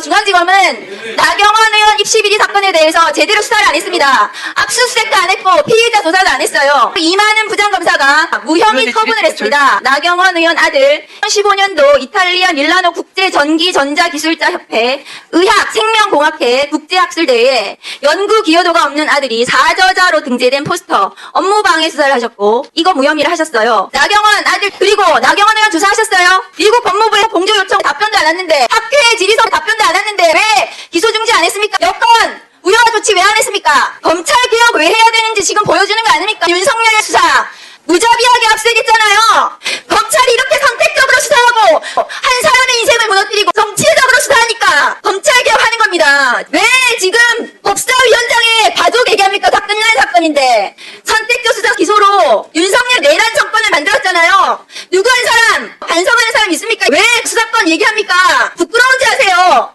중앙지검은 나경원 의원 입시 비리 사건에 대해서 제대로 수사를 안 했습니다. 압수수색도 안 했고 피의자 조사도 안 했어요. 이만은 부장검사가 무혐의 처분을 했습니다. 나경원 의원 아들 2015년도 이탈리아 밀라노 국제 전기 전자 기술자 협회 의학 생명공학회 국제학술대회에 연구 기여도가 없는 아들이 사저자로 등재된 포스터 업무 방해 수사를 하셨고 이거 무혐의를 하셨어요. 나경원 아들 그리고 나경원 의원 조사하셨어요. 미국 법무부에 공조 요청 답변도 안 왔는데 학회의 질의서 답변도 안 했는데 왜 기소 중지 안 했습니까? 여권 우려와 조치 왜 안 했습니까? 검찰 개혁 왜 해야 되는지 지금 보여주는 거 아닙니까? 윤석열의 수사 무자비하게 압색했잖아요. 검찰이 이렇게 선택적으로 수사하고 한 사람의 인생을 무너뜨리고 정치적으로 수사하니까 검찰 개혁하는 겁니다. 왜 지금 법사위원장에 바둑 얘기합니까? 다 끝난 사건인데 선택적 수사 기소로 윤석열 내란 정권을 만들었잖아요. 누구 한 사람 반성하는 사람 있습니까? 왜 수사권 얘기합니까?